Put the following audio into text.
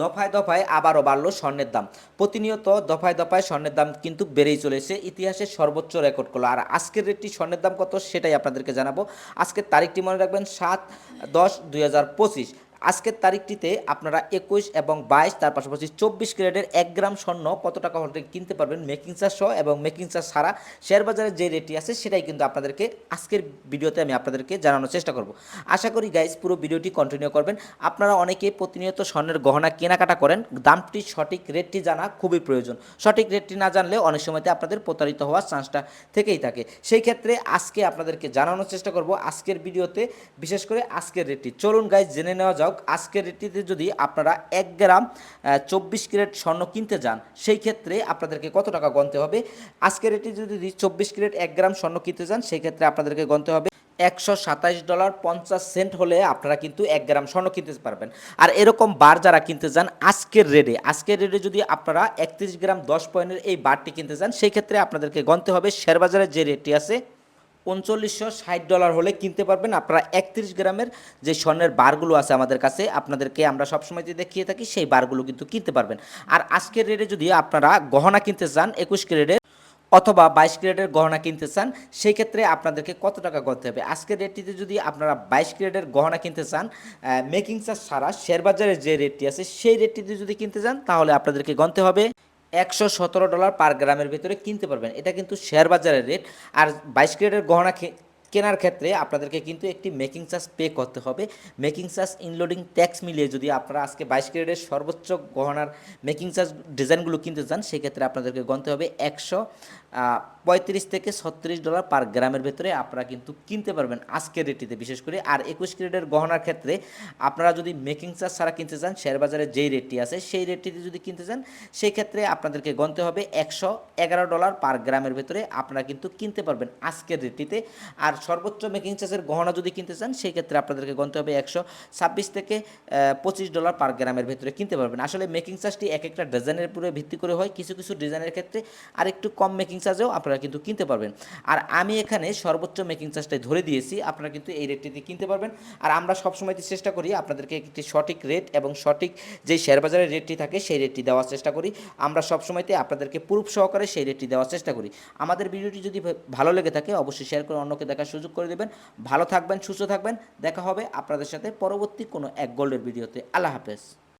দফায় দফায় আবারও বাড়লো স্বর্ণের দাম। প্রতিনিয়ত দফায় দফায় স্বর্ণের দাম কিন্তু বেড়েই চলেছে। ইতিহাসের সর্বোচ্চ রেকর্ড করল। আর আজকের রেটটি স্বর্ণের দাম কত সেটাই আপনাদেরকে জানাব। আজকের তারিখটি মনে রাখবেন সাত দশ দুই আজকের তারিখটিতে আপনারা একুশ এবং বাইশ, তার পাশাপাশি চব্বিশ ক্যারেটের এক গ্রাম স্বর্ণ কত টাকা হলে কিনতে পারবেন মেকিং চার্জ সহ এবং মেকিং চার্জ ছাড়া শেয়ার বাজারে যে রেটটি আছে সেটাই কিন্তু আপনাদেরকে আজকের ভিডিওতে আমি আপনাদেরকে জানানোর চেষ্টা করব। আশা করি গাইজ পুরো ভিডিওটি কন্টিনিউ করবেন। আপনারা অনেকে প্রতিনিয়ত স্বর্ণের গহনা কেনাকাটা করেন, দামটি সঠিক রেটটি জানা খুবই প্রয়োজন। সঠিক রেটটি না জানলে অনেক সময়তে আপনাদের প্রতারিত হওয়ার চান্সটা থেকেই থাকে। সেই ক্ষেত্রে আজকে আপনাদেরকে জানানোর চেষ্টা করব আজকের ভিডিওতে, বিশেষ করে আজকের রেটটি। চলুন গাইজ জেনে নেওয়া যাক আজকের রেটটিতে যদি আপনারা এক গ্রাম চব্বিশ ক্যারেট স্বর্ণ কিনতে যান, সেই ক্ষেত্রে আপনাদেরকে কত টাকা গণতে হবে? আজকের রেটটি যদি চব্বিশ ক্যারেট এক গ্রাম স্বর্ণ কিনতে যান, সেই ক্ষেত্রে আপনাদেরকে গণতে হবে একশো সাতাইশ ডলার পঞ্চাশ সেন্ট হলে আপনারা কিন্তু এক গ্রাম স্বর্ণ কিনতে পারবেন। আর এরকম বার যারা কিনতে যান, আজকের রেটে আজকের রেটে যদি আপনারা একত্রিশ গ্রাম দশ পয়েন্টের এই বারটি কিনতে যান, সেই ক্ষেত্রে আপনাদেরকে গণতে হবে শেয়ার বাজারের যে রেটটি আছে উনচল্লিশশো ষাট ডলার হলে কিনতে পারবেন আপনারা একত্রিশ গ্রামের যে স্বর্ণের বারগুলো আছে আমাদের কাছে, আপনাদেরকে আমরা সবসময় যে দেখিয়ে থাকি সেই বারগুলো কিন্তু কিনতে পারবেন। আর আজকের রেটে যদি আপনারা গহনা কিনতে চান, একুশ ক্যারেটের অথবা বাইশ ক্যারেটের গহনা কিনতে চান, সেই ক্ষেত্রে আপনাদেরকে কত টাকা করতে হবে? আজকের রেটটিতে যদি আপনারা বাইশ ক্যারেটের গহনা কিনতে চান মেকিং চার্জ ছাড়া শেয়ার বাজারের যে রেটটি আছে, সেই রেটটিতে যদি কিনতে চান, তাহলে আপনাদেরকে গণতে হবে একশো সতেরো ডলার পার গ্রামের ভিতরে কিনতে পারবেন। এটা কিন্তু শেয়ার বাজারের রেট আর বাইশ ক্যারেটের গহনা কেনার ক্ষেত্রে আপনাদেরকে কিন্তু একটি মেকিং চার্জ পে করতে হবে। মেকিং চার্জ ইনলোডিং ট্যাক্স মিলিয়ে যদি আপনারা আজকে বাইশ ক্যারেটের সর্বোচ্চ গহনার মেকিং চার্জ ডিজাইনগুলো কিনতে চান, সেক্ষেত্রে আপনাদেরকে গণতে হবে একশো পঁয়ত্রিশ থেকে ছত্রিশ ডলার পার গ্রামের ভেতরে আপনারা কিন্তু কিনতে পারবেন আজকের রেটটিতে বিশেষ করে। আর একুশ ক্যারেটের গহনার ক্ষেত্রে আপনারা যদি মেকিং চার্জ ছাড়া কিনতে চান শেয়ার বাজারে যেই রেটটি আছে সেই রেটটিতে যদি কিনতে চান সেই ক্ষেত্রে আপনাদেরকে গণতে হবে একশো এগারো ডলার পার গ্রামের ভেতরে আপনারা কিন্তু কিনতে পারবেন আজকের রেটটিতে আর সর্বোচ্চ মেকিং চার্জের গহনা যদি কিনতে চান, সেই ক্ষেত্রে আপনাদেরকে গণতে হবে একশো ছাব্বিশ থেকে পঁচিশ ডলার পার গ্রামের ভিতরে কিনতে পারবেন। আসলে মেকিং চার্জটি এক একটা ডিজাইনের উপরে ভিত্তি করে হয়। কিছু কিছু ডিজাইনের ক্ষেত্রে আর একটু কম মেকিং চার্জেও আপনারা কিন্তু কিনতে পারবেন। আর আমি এখানে সর্বোচ্চ মেকিং চার্জটাই ধরে দিয়েছি, আপনারা কিন্তু এই রেটটিতে কিনতে পারবেন। আর আমরা সবসময় চেষ্টা করি আপনাদেরকে একটি সঠিক রেট এবং সঠিক যে শেয়ার বাজারের রেটটি থাকে, সেই রেটটি দেওয়ার চেষ্টা করি। আমরা সবসময়তে আপনাদেরকে প্রুফ সহকারে সেই রেটটি দেওয়ার চেষ্টা করি। আমাদের ভিডিওটি যদি ভালো লেগে থাকে, অবশ্যই শেয়ার করে অন্যকে দেখার সুযোগ করে দেবেন। ভালো থাকবেন, সুস্থ থাকবেন। দেখা হবে আপনাদের সাথে পরবর্তী কোনো এক গোল্ডের ভিডিওতে আল্লাহ হাফেজ।